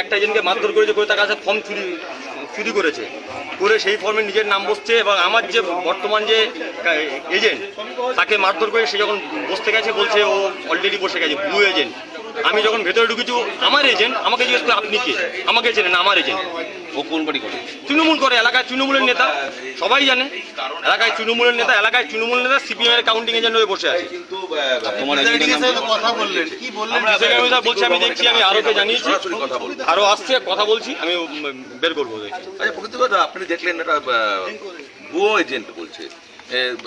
একটা এজেন্টকে মারধর করেছে করে তার কাছে ফর্ম চুরি চুরি করেছে করে সেই ফর্মে নিজের নাম বসছে এবং আমার যে বর্তমান যে এজেন্ট তাকে মারধর করে সে যখন বসতে গেছে বলছে ও অলরেডি বসে গেছে ব্লু এজেন্ট আমি যখন ভেতরে ঢুকেছি আমার এজেন্ট আমাকে জিজ্ঞেস করে আপনি কে? আমাকে চেনেন না আমার এজেন্ট ও কোন বাড়ি করে? তৃণমূল করে এলাকায় তৃণমূলের নেতা সবাই জানে। এলাকায় তৃণমূলের নেতা এলাকায় তৃণমূল নেতা সিপিএম এর কাউন্টিং এজেন্ট হয়ে বসে আছে। বলছি আমি দেখছি আমি আরোকে জানিয়েছি। আরও আসছে কথা বলছি আমি বের করব দেখছি আচ্ছা প্রকৃত কথা আপনি দেখলেন এটা ভুয়ো এজেন্ট বলছে।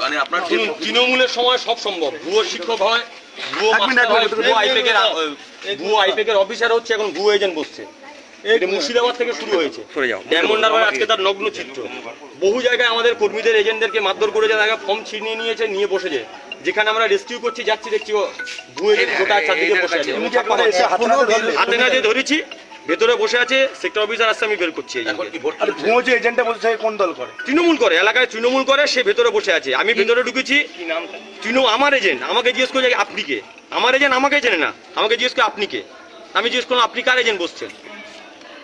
মানে আপনার তৃণমূলের সময় সব সম্ভব। ভুয়ো শিক্ষক হয় ভুয়ো মাস্টার ভুয়ো আইপেকের অফিসার হচ্ছে এখন ভুয়ো এজেন্ট বসছে। মুর্শিদাবাদ থেকে শুরু হয়েছে। ডায়মন্ড হারবার আজকে তার নগ্ন চিত্র। বহু জায়গায় আমাদের কর্মীদের এজেন্টদেরকে মারধর করে যায় ফর্ম ছিনিয়ে নিয়েছে নিয়ে বসেছে। যেখানে আমরা রেস্কিউ করছি যাচ্ছি দেখছি ও গোটা চারদিকে বসে আছে। হাতে নাতে ধরেছি। ভেতরে বসে আছে সেক্টর অফিসার আসছে আমি বের করছি ভুয়ো যে এজেন্টটা বলছে কোন দল করে? তৃণমূল করে এলাকায় তৃণমূল করে সে ভেতরে বসে আছে। আমি ভেতরে ঢুকেছি। তৃণমূল আমার এজেন্ট আমাকে জিজ্ঞেস করে আপনি কে? আমার এজেন্ট আমাকে চেনে না। আমাকে জিজ্ঞেস করে আপনি কে? আমি জিজ্ঞেস করলাম আপনি কার এজেন্ট বসছেন?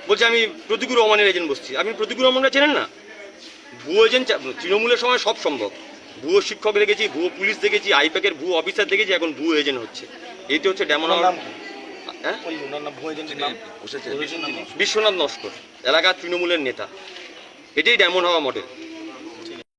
বলছে আমি প্রতিকুর রহমানের এজেন্ট বসছি। আপনি প্রতিকুর রহমানকে চেনেন না? ভুয়ো এজেন্ট তৃণমূলের সময় সব সম্ভব। ভুয়ো শিক্ষক দেখেছি ভুয়ো পুলিশ দেখেছি আইপ্যাকের ভুয়ো অফিসার দেখেছি এখন ভুয়ো এজেন্ট হচ্ছে। এটি হচ্ছে ডেমন? হ্যাঁ? বিশ্বনাথ নস্কর এলাকার তৃণমূলের নেতা। এটাই ডায়মন্ড হওয়া মডেল